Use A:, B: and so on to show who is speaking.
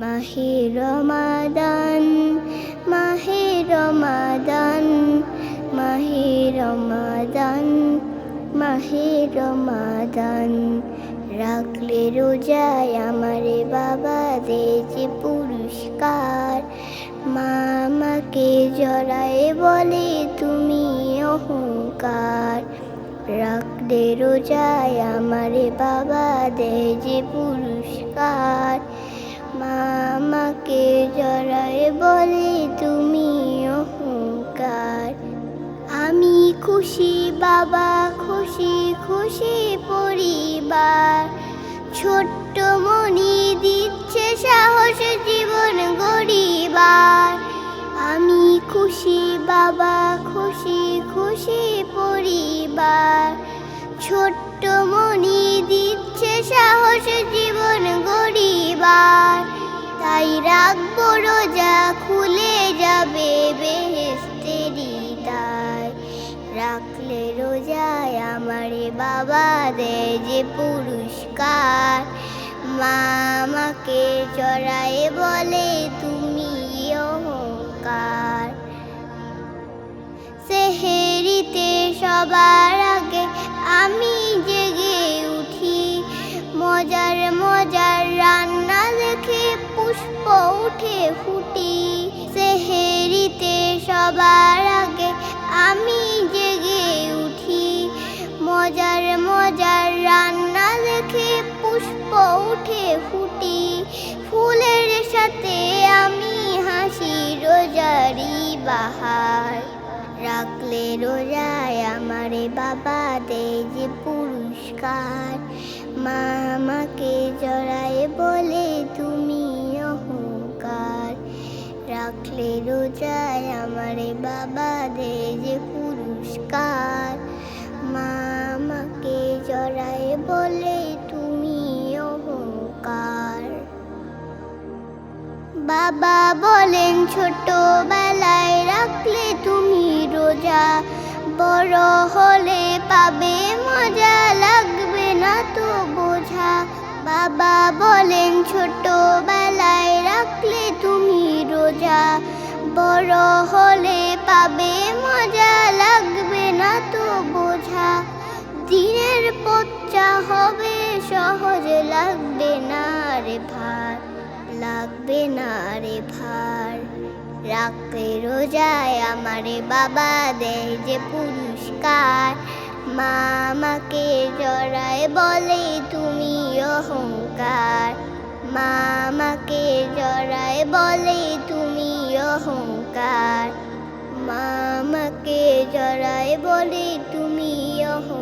A: মাহে রমাদান মাহে রমাদান মাহে রমাদান মাহে রমাদান। রাখলে রোজায় আমারে বাবা যে পুরস্কার। মা আমাকে জড়ায় বলে, তুমি অহংকার। রাখলে রোজায় আমারে বাবা যে পুরস্কার। জড়ায় বলে, তুমি অহংকার। আমি খুশি, বাবা খুশি খুশি পরিবার। ছোট্ট মনি দিচ্ছে সাহস, জীবন গরিবার আমি খুশি, বাবা খুশি খুশি পরিবার। ছোট্ট মনি দিচ্ছে সাহস তাই রাখব রোজা খুলে যাবে বেহেস্তেরি রাখলে রোজায় আমারে বাবা দে যে পুরস্কার। মা আমাকে চড়ায় বলে, তুমি অহংকার। সেহেরিতে সবার উঠে ফুটি সেহেরিতে সবার আগে আমি জেগে উঠি। মজার মজার রান্না দেখে পুষ্প উঠে ফুটি। ফুলের সাথে আমি হাসি রোজারি বাহার। রাখলে রোজায় আমারে বাবা দে যে পুরস্কার। মা আমাকে জড়ায় বলে, তুমি রাখলে রোজায় আমারে বাবা দে যে পুরস্কার। মা আমাকে জড়ায় বলে তুমি অহংকার। বাবা বলেন, ছোটবেলায় রাখলে তুমি রোজা। বড় হলে পাবে মজা, লাগবে না তো বোঝা। বাবা বলেন, ছোটবেলায় বড় হলে পাবে মজা, লাগবে না তো বোঝা। দিনের পচ্চা হবে সহজ, লাগবে না রে ভার, লাগবে না রে ভার। রাখতে রোজায় আমারে বাবা দেয় যে পুরস্কার। মা আমাকে জড়ায় বলে তুমি অহংকার। মা আমাকে জড়ায় বলে তুমি অহংকার। মামাকে জড়ায় বলে তুমি অহংকার।